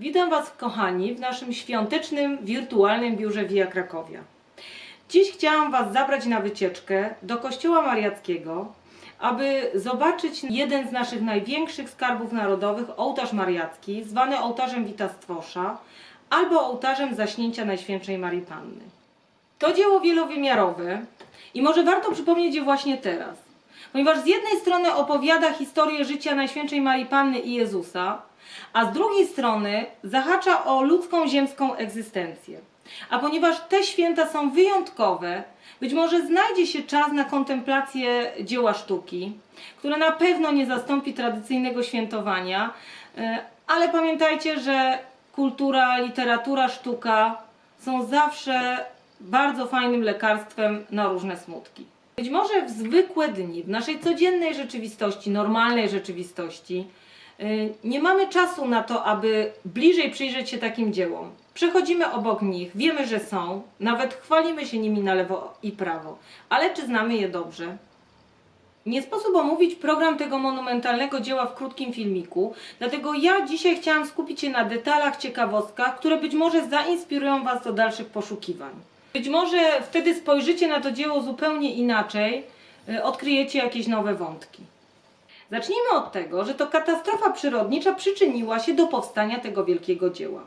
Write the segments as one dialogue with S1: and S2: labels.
S1: Witam Was, kochani, w naszym świątecznym, wirtualnym biurze Via Krakowia. Dziś chciałam Was zabrać na wycieczkę do Kościoła Mariackiego, aby zobaczyć jeden z naszych największych skarbów narodowych, ołtarz mariacki, zwany ołtarzem Wita Stwosza, albo ołtarzem Zaśnięcia Najświętszej Marii Panny. To dzieło wielowymiarowe i może warto przypomnieć je właśnie teraz, ponieważ z jednej strony opowiada historię życia Najświętszej Marii Panny i Jezusa, a z drugiej strony zahacza o ludzką ziemską egzystencję. A ponieważ te święta są wyjątkowe, być może znajdzie się czas na kontemplację dzieła sztuki, które na pewno nie zastąpi tradycyjnego świętowania, e, ale pamiętajcie, że kultura, literatura, sztuka są zawsze bardzo fajnym lekarstwem na różne smutki. Być może w zwykłe dni, w naszej codziennej rzeczywistości, normalnej rzeczywistości, y, nie mamy czasu na to, aby bliżej przyjrzeć się takim dziełom. Przechodzimy obok nich, wiemy, że są, nawet chwalimy się nimi na lewo i prawo, ale czy znamy je dobrze? Nie sposób omówić program tego monumentalnego dzieła w krótkim filmiku, dlatego ja dzisiaj chciałam skupić się na detalach, ciekawostkach, które być może zainspirują Was do dalszych poszukiwań. Być może wtedy spojrzycie na to dzieło zupełnie inaczej, y, odkryjecie jakieś nowe wątki. Zacznijmy od tego, że to katastrofa przyrodnicza przyczyniła się do powstania tego wielkiego dzieła.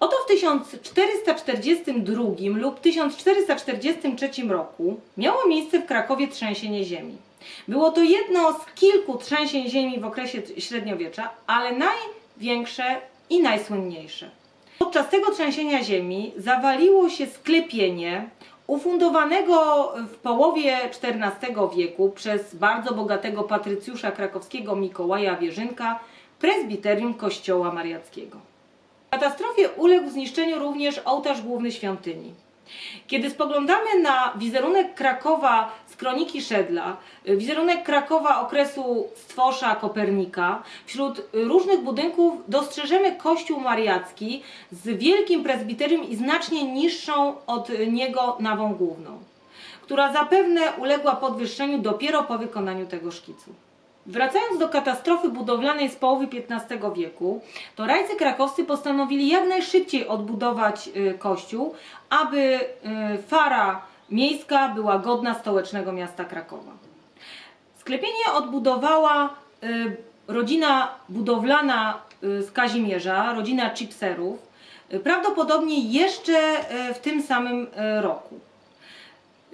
S1: Oto w 1442 lub 1443 roku miało miejsce w Krakowie trzęsienie ziemi. Było to jedno z kilku trzęsień ziemi w okresie średniowiecza, ale największe i najsłynniejsze. Podczas tego trzęsienia ziemi zawaliło się sklepienie ufundowanego w połowie XIV wieku przez bardzo bogatego patrycjusza krakowskiego Mikołaja Wierzynka prezbiterium kościoła mariackiego. Katastrofie uległ zniszczeniu również ołtarz główny świątyni. Kiedy spoglądamy na wizerunek Krakowa z kroniki Szedla, wizerunek Krakowa okresu Stwosza Kopernika, wśród różnych budynków dostrzeżemy kościół mariacki z wielkim prezbiterium i znacznie niższą od niego nawą główną, która zapewne uległa podwyższeniu dopiero po wykonaniu tego szkicu. Wracając do katastrofy budowlanej z połowy XV wieku, to rajcy krakowscy postanowili jak najszybciej odbudować y, kościół, aby y, fara miejska była godna stołecznego miasta Krakowa. Sklepienie odbudowała y, rodzina budowlana z Kazimierza, rodzina Chipserów, prawdopodobnie jeszcze w tym samym roku.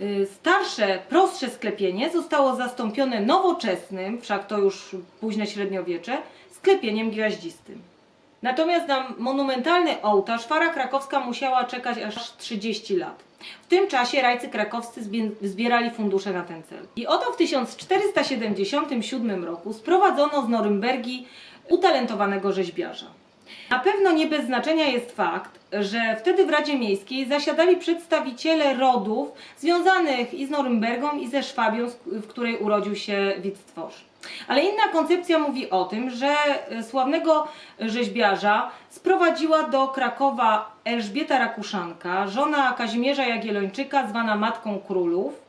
S1: Y, Starsze, prostsze sklepienie zostało zastąpione nowoczesnym, wszak to już późne średniowiecze, sklepieniem gwiaździstym. Natomiast na monumentalny ołtarz fara krakowska musiała czekać aż 30 lat. W tym czasie rajcy krakowscy zbie- zbierali fundusze na ten cel. I oto w 1477 roku sprowadzono z Norymbergi utalentowanego rzeźbiarza. Na pewno nie bez znaczenia jest fakt, że wtedy w Radzie Miejskiej zasiadali przedstawiciele rodów związanych i z Norymbergą, i ze Szwabią, w której urodził się Witstwosz. Ale inna koncepcja mówi o tym, że sławnego rzeźbiarza sprowadziła do Krakowa Elżbieta Rakuszanka, żona Kazimierza Jagiellończyka, zwana Matką Królów,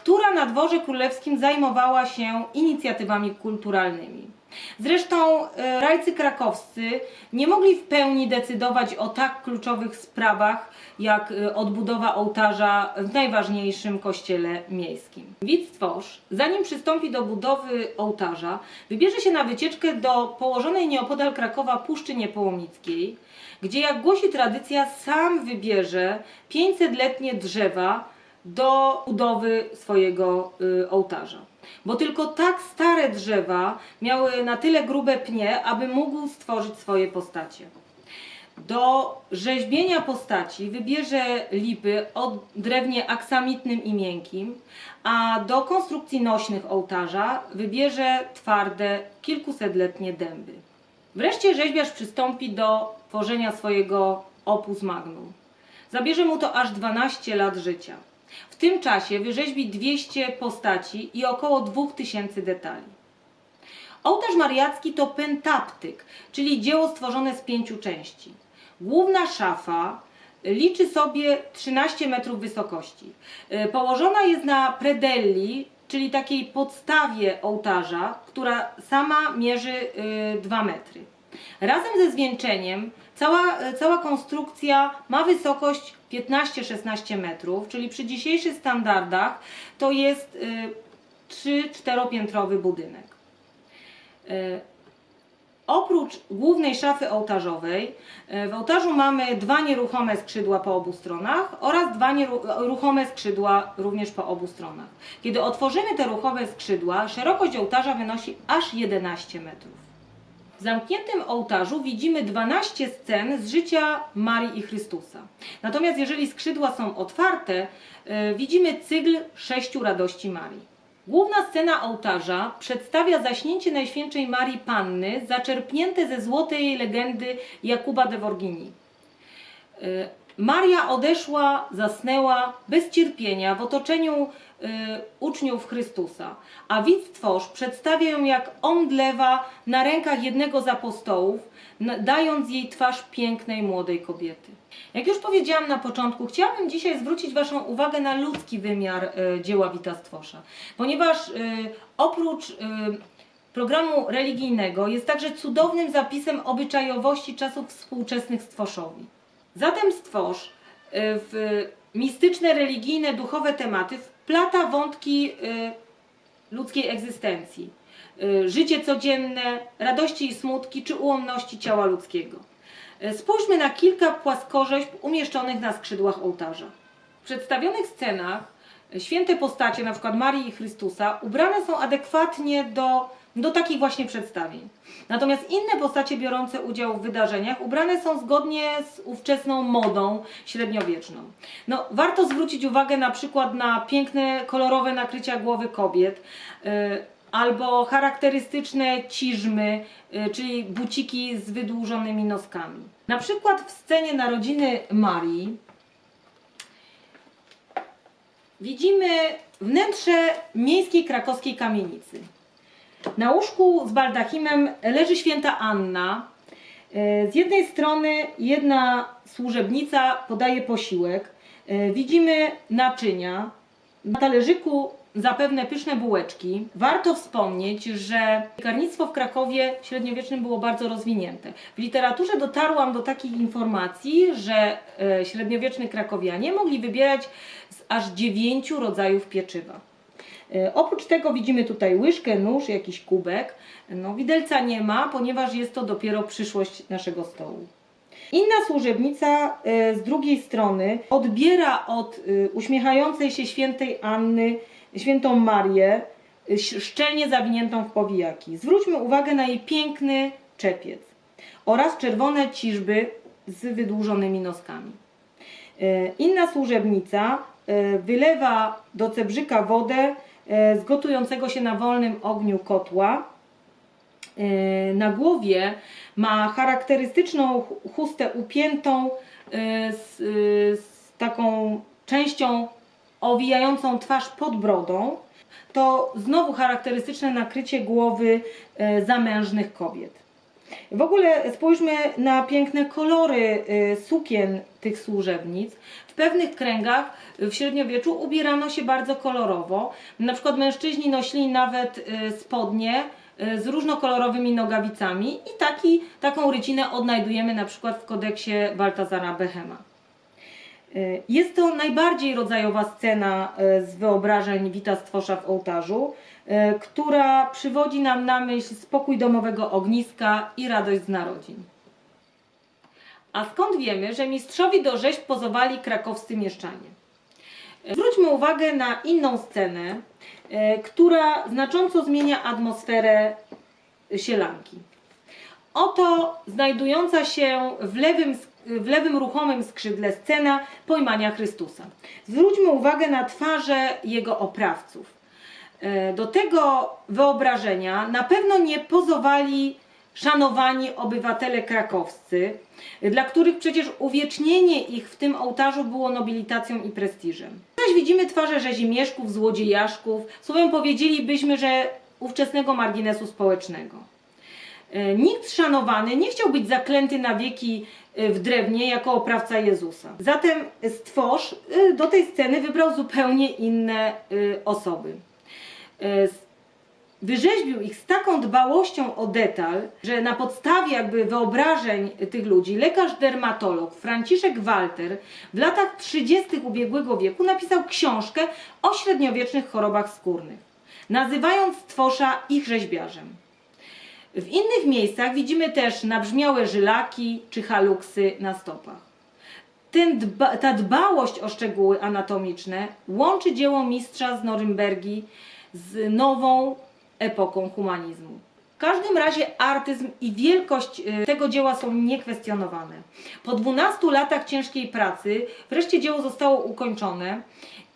S1: która na dworze królewskim zajmowała się inicjatywami kulturalnymi. Zresztą e, rajcy krakowscy nie mogli w pełni decydować o tak kluczowych sprawach jak e, odbudowa ołtarza w najważniejszym kościele miejskim. Witstwosz, zanim przystąpi do budowy ołtarza, wybierze się na wycieczkę do położonej nieopodal Krakowa Puszczy Niepołomickiej, gdzie jak głosi tradycja sam wybierze 500-letnie drzewa do budowy swojego y, ołtarza. Bo tylko tak stare drzewa miały na tyle grube pnie, aby mógł stworzyć swoje postacie. Do rzeźbienia postaci wybierze lipy o drewnie aksamitnym i miękkim, a do konstrukcji nośnych ołtarza wybierze twarde, kilkusetletnie dęby. Wreszcie rzeźbiarz przystąpi do tworzenia swojego opus magnum. Zabierze mu to aż 12 lat życia. W tym czasie wyrzeźbi 200 postaci i około 2000 detali. Ołtarz mariacki to pentaptyk, czyli dzieło stworzone z pięciu części. Główna szafa liczy sobie 13 metrów wysokości. Y, Położona jest na predelli, czyli takiej podstawie ołtarza, która sama mierzy y, 2 metry. Razem ze zwieńczeniem cała, e, cała konstrukcja ma wysokość 15-16 metrów, czyli przy dzisiejszych standardach to jest y, 3-4-piętrowy budynek. Y, Oprócz głównej szafy ołtarzowej, e, w ołtarzu mamy dwa nieruchome skrzydła po obu stronach oraz dwa nieruchome skrzydła również po obu stronach. Kiedy otworzymy te ruchome skrzydła, szerokość ołtarza wynosi aż 11 metrów. W zamkniętym ołtarzu widzimy 12 scen z życia Marii i Chrystusa. Natomiast jeżeli skrzydła są otwarte, e, widzimy cykl sześciu radości Marii. Główna scena ołtarza przedstawia zaśnięcie Najświętszej Marii Panny, zaczerpnięte ze złotej legendy Jakuba de Vorgini. Maria odeszła, zasnęła bez cierpienia w otoczeniu y, uczniów Chrystusa, a widz przedstawia ją jak omdlewa na rękach jednego z apostołów, dając jej twarz pięknej młodej kobiety. Jak już powiedziałam na początku, chciałabym dzisiaj zwrócić Waszą uwagę na ludzki wymiar y, dzieła Wita ponieważ y, oprócz y, programu religijnego jest także cudownym zapisem obyczajowości czasów współczesnych Stwoszowi. Zatem stworz y, w mistyczne, religijne, duchowe tematy wplata wątki y, ludzkiej egzystencji, y, życie codzienne, radości i smutki czy ułomności ciała ludzkiego. Spójrzmy na kilka płaskorzeźb umieszczonych na skrzydłach ołtarza. W przedstawionych scenach święte postacie, przykład Marii i Chrystusa, ubrane są adekwatnie do, do takich właśnie przedstawień. Natomiast inne postacie biorące udział w wydarzeniach ubrane są zgodnie z ówczesną modą średniowieczną. No, warto zwrócić uwagę na przykład na piękne, kolorowe nakrycia głowy kobiet, y, albo charakterystyczne ciżmy, y, czyli buciki z wydłużonymi noskami. Na przykład w scenie narodziny Marii widzimy wnętrze miejskiej krakowskiej kamienicy. Na łóżku z baldachimem leży święta Anna. E, Z jednej strony jedna służebnica podaje posiłek. E, Widzimy naczynia. Na talerzyku zapewne pyszne bułeczki. Warto wspomnieć, że piekarnictwo w Krakowie średniowiecznym było bardzo rozwinięte. W literaturze dotarłam do takich informacji, że e, średniowieczni krakowianie mogli wybierać z aż dziewięciu rodzajów pieczywa. E, Oprócz tego widzimy tutaj łyżkę, nóż, jakiś kubek. No, widelca nie ma, ponieważ jest to dopiero przyszłość naszego stołu. Inna służebnica e, z drugiej strony odbiera od e, uśmiechającej się świętej Anny świętą Marię, szczelnie zawiniętą w powijaki. Zwróćmy uwagę na jej piękny czepiec oraz czerwone ciżby z wydłużonymi noskami. Inna służebnica wylewa do cebrzyka wodę z gotującego się na wolnym ogniu kotła. E, Na głowie ma charakterystyczną ch- chustę upiętą e, z, e, z taką częścią owijającą twarz pod brodą. To znowu charakterystyczne nakrycie głowy e, zamężnych kobiet. W ogóle spójrzmy na piękne kolory y, sukien tych służebnic. W pewnych kręgach w średniowieczu ubierano się bardzo kolorowo. Na przykład mężczyźni nosili nawet y, spodnie y, z różnokolorowymi nogawicami i taki, taką rycinę odnajdujemy na przykład w kodeksie Baltazara Behema. Y, Jest to najbardziej rodzajowa scena y, z wyobrażeń Wita Stwosza w ołtarzu, y, która przywodzi nam na myśl spokój domowego ogniska i radość z narodzin. A skąd wiemy, że mistrzowi do rzeźb pozowali krakowscy mieszczanie? Zwróćmy uwagę na inną scenę, która znacząco zmienia atmosferę sielanki. Oto znajdująca się w lewym, w lewym ruchomym skrzydle scena pojmania Chrystusa. Zwróćmy uwagę na twarze jego oprawców. E, Do tego wyobrażenia na pewno nie pozowali szanowani obywatele krakowscy, dla których przecież uwiecznienie ich w tym ołtarzu było nobilitacją i prestiżem. Zaś widzimy twarze rzezimieszków, złodziejaszków, słowem powiedzielibyśmy, że ówczesnego marginesu społecznego. E, Nikt szanowany nie chciał być zaklęty na wieki e, w drewnie jako oprawca Jezusa. Zatem stworz e, do tej sceny wybrał zupełnie inne osoby. Wyrzeźbił ich z taką dbałością o detal, że na podstawie jakby wyobrażeń tych ludzi lekarz dermatolog Franciszek Walter w latach 30. ubiegłego wieku napisał książkę o średniowiecznych chorobach skórnych, nazywając Twosza ich rzeźbiarzem. W innych miejscach widzimy też nabrzmiałe żylaki czy haluksy na stopach. Dba, ta dbałość o szczegóły anatomiczne łączy dzieło mistrza z Norymbergi z nową epoką humanizmu. W każdym razie artyzm i wielkość y, tego dzieła są niekwestionowane. Po 12 latach ciężkiej pracy wreszcie dzieło zostało ukończone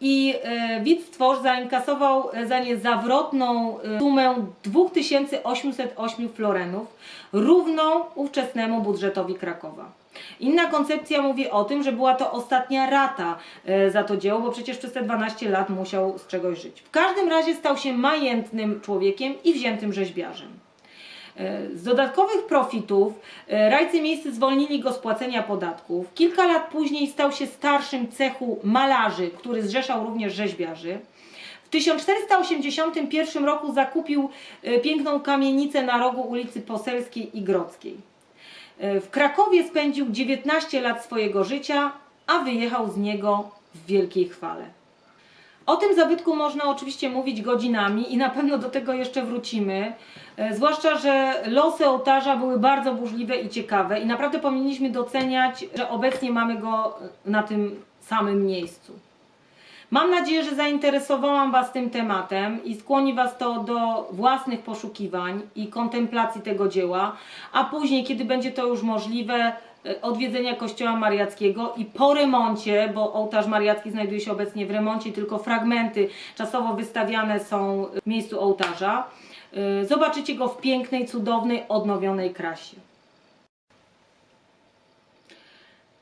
S1: i e, widz Tworz zainkasował e, za nie zawrotną e, sumę 2808 florenów, równą ówczesnemu budżetowi Krakowa. Inna koncepcja mówi o tym, że była to ostatnia rata za to dzieło, bo przecież przez te 12 lat musiał z czegoś żyć. W każdym razie stał się majętnym człowiekiem i wziętym rzeźbiarzem. E, Z dodatkowych profitów e, rajcy miejscy zwolnili go z płacenia podatków. Kilka lat później stał się starszym cechu malarzy, który zrzeszał również rzeźbiarzy. W 1481 roku zakupił e, piękną kamienicę na rogu ulicy Poselskiej i Grodzkiej. W Krakowie spędził 19 lat swojego życia, a wyjechał z niego w wielkiej chwale. O tym zabytku można oczywiście mówić godzinami i na pewno do tego jeszcze wrócimy. E, Zwłaszcza, że losy ołtarza były bardzo burzliwe i ciekawe i naprawdę powinniśmy doceniać, że obecnie mamy go na tym samym miejscu. Mam nadzieję, że zainteresowałam Was tym tematem i skłoni Was to do własnych poszukiwań i kontemplacji tego dzieła, a później, kiedy będzie to już możliwe, odwiedzenia Kościoła Mariackiego i po remoncie, bo ołtarz mariacki znajduje się obecnie w remoncie, tylko fragmenty czasowo wystawiane są w miejscu ołtarza. e, Zobaczycie go w pięknej, cudownej, odnowionej krasie.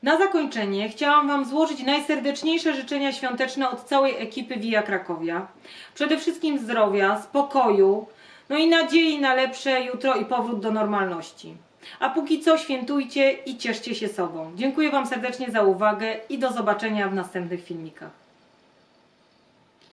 S1: Na zakończenie chciałam Wam złożyć najserdeczniejsze życzenia świąteczne od całej ekipy Via Krakowia. Przede wszystkim zdrowia, spokoju, no i nadziei na lepsze jutro i powrót do normalności. A póki co świętujcie i cieszcie się sobą. Dziękuję Wam serdecznie za uwagę i do zobaczenia w następnych filmikach.